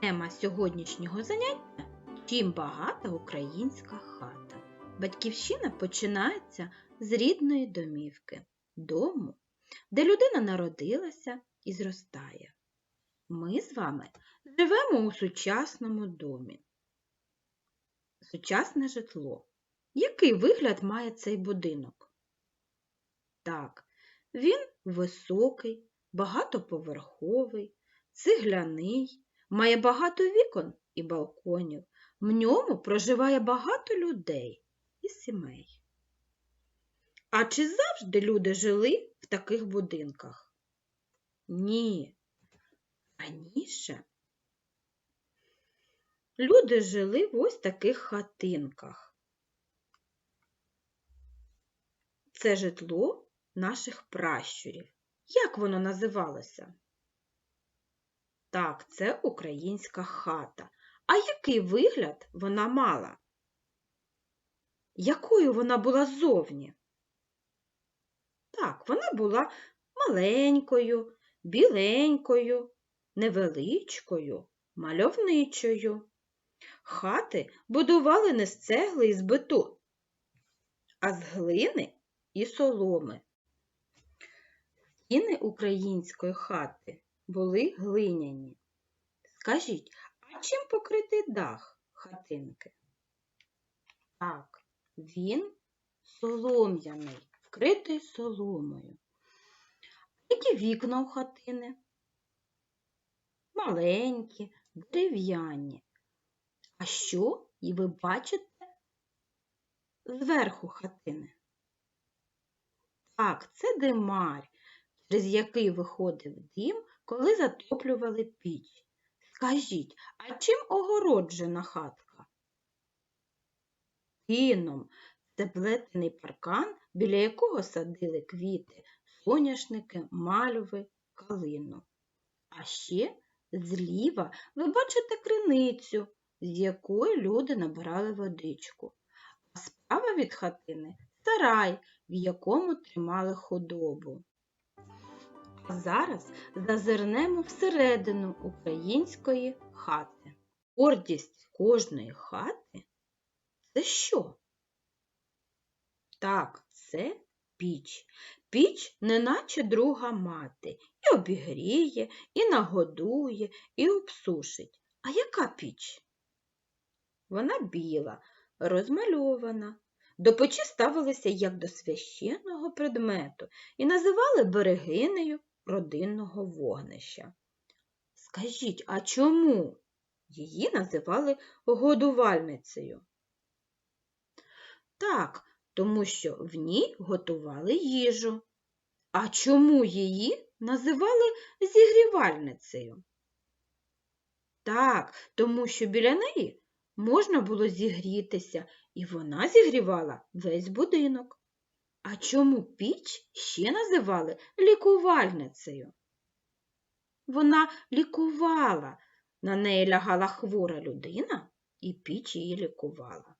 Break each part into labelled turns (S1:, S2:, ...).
S1: Тема сьогоднішнього заняття чим багата українська хата. Батьківщина починається з рідної домівки, дому, де людина народилася і зростає. Ми з вами живемо у сучасному домі. Сучасне житло. Який вигляд має цей будинок? Так, він високий, багатоповерховий, цегляний, має багато вікон і балконів. В ньому проживає багато людей і сімей. А чи завжди люди жили в таких будинках? Ні. Раніше люди жили в ось таких хатинках. Це житло наших пращурів. Як воно називалося? Так, це українська хата. А який вигляд вона мала? Якою вона була ззовні? Так, вона була маленькою, біленькою, невеличкою, мальовничою. Хати будували не з цегли і з бетону, а з глини і соломи. Стіни української хати були глиняні. Скажіть, а чим покритий дах хатинки? Так, він солом'яний, вкритий соломою. Які вікна у хатини? Маленькі, дерев'яні. А що і ви бачите зверху хатини? Так, це димар, через який виходив дим, коли затоплювали піч. Скажіть, а чим огороджена хатка? Тином це плетений паркан, біля якого садили квіти, соняшники, мальви, калину. А ще зліва ви бачите криницю, з якої люди набирали водичку. А справа від хатини сарай, в якому тримали худобу. А зараз зазирнемо всередину української хати. Гордість кожної хати це що? Так, це піч. Піч неначе друга мати, і обігріє, і нагодує, і обсушить. А яка піч? Вона біла, розмальована. До печі ставилися як до священного предмету і називали берегинею родинного вогнища. Скажіть, а чому її називали годувальницею? Так, тому що в ній готували їжу. А чому її називали зігрівальницею? Так, тому що біля неї можна було зігрітися, і вона зігрівала весь будинок. А чому піч ще називали лікувальницею? Вона лікувала, на неї лягала хвора людина, і піч її лікувала.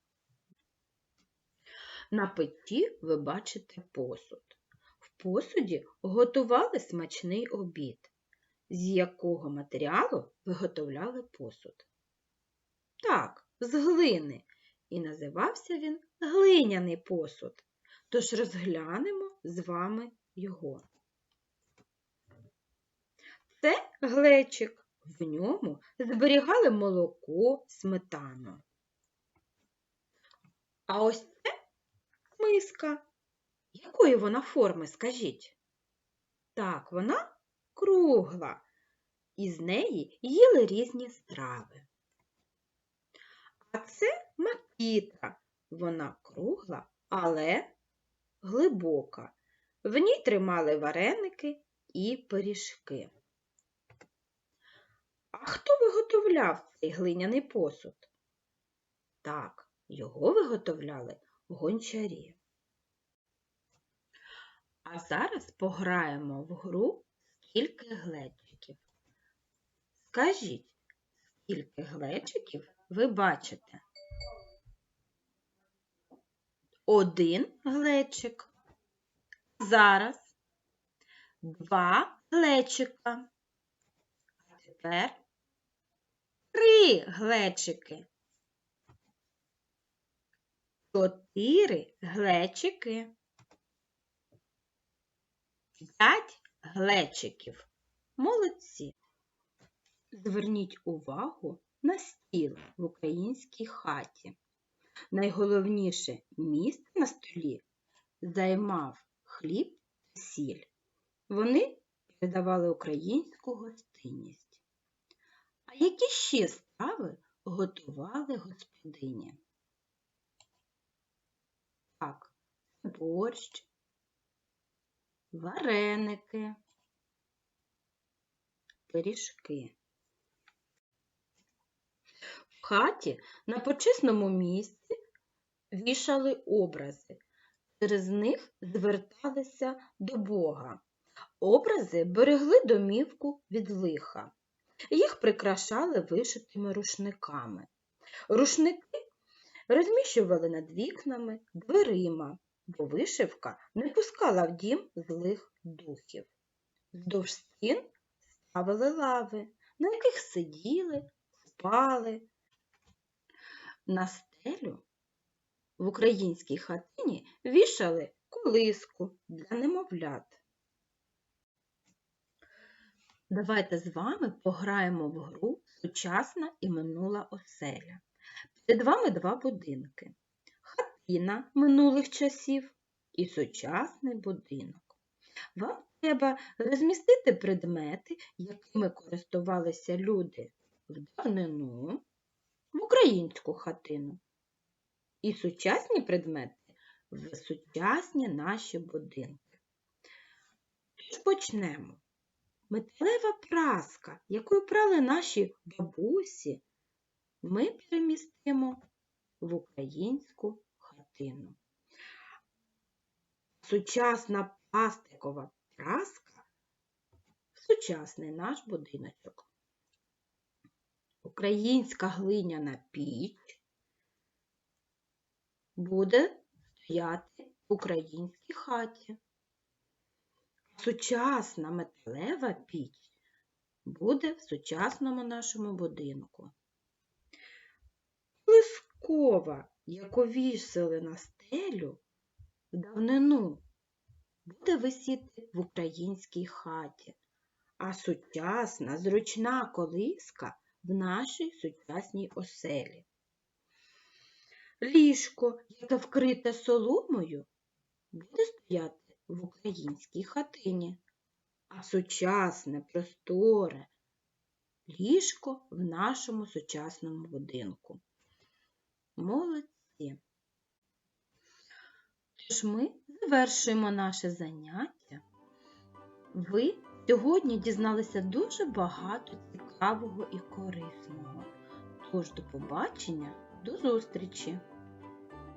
S1: На печі ви бачите посуд. В посуді готували смачний обід, з якого матеріалу виготовляли посуд. Так, з глини, і називався він глиняний посуд. Тож розглянемо з вами його. Це глечик. В ньому зберігали молоко, сметану. А ось це миска. Якої вона форми, скажіть? Так, вона кругла, і з неї їли різні страви. А це макітра. Вона кругла, але глибока. В ній тримали вареники і пиріжки. А хто виготовляв цей глиняний посуд? Так, його виготовляли гончарі. А зараз пограємо в гру скільки глечиків. Скажіть, скільки глечиків ви бачите? Один глечик. Зараз два глечика. А тепер три глечики. Чотири глечики. П'ять глечиків. Молодці. Зверніть увагу на стіл в українській хаті. Найголовніше місце на столі займав хліб та сіль. Вони передавали українську гостинність. А які ще страви готували господині? Так, борщ, вареники, пиріжки. В хаті на почесному місці вішали образи. Через них зверталися до Бога. Образи берегли домівку від лиха. Їх прикрашали вишитими рушниками. Рушники розміщували над вікнами, дверима, бо вишивка не пускала в дім злих духів. Вздовж стін ставили лави, на яких сиділи, спали. На стелю в українській хатині вішали колиску для немовлят. Давайте з вами пограємо в гру Сучасна і минула оселя. Перед вами два будинки. Хатина минулих часів і сучасний будинок. Вам треба розмістити предмети, якими користувалися люди в давнину, українську хатину. І сучасні предмети в сучасні наші будинки. Тож почнемо. Металева праска, якою прали наші бабусі, ми перемістимо в українську хатину. Сучасна пластикова праска в сучасний наш будиночок. Українська глиняна піч буде стояти в українській хаті. Сучасна металева піч буде в сучасному нашому будинку. Лискова, яку вішали на стелю в давнину, буде висіти в українській хаті, а сучасна зручна колиска в нашій сучасній оселі. Ліжко, яке вкрите соломою, буде стояти в українській хатині, а сучасне, просторе ліжко в нашому сучасному будинку. Молодці! Тож ми завершуємо наше заняття. Ви сьогодні дізналися дуже багато цікавого і корисного. Тож до побачення, до зустрічі!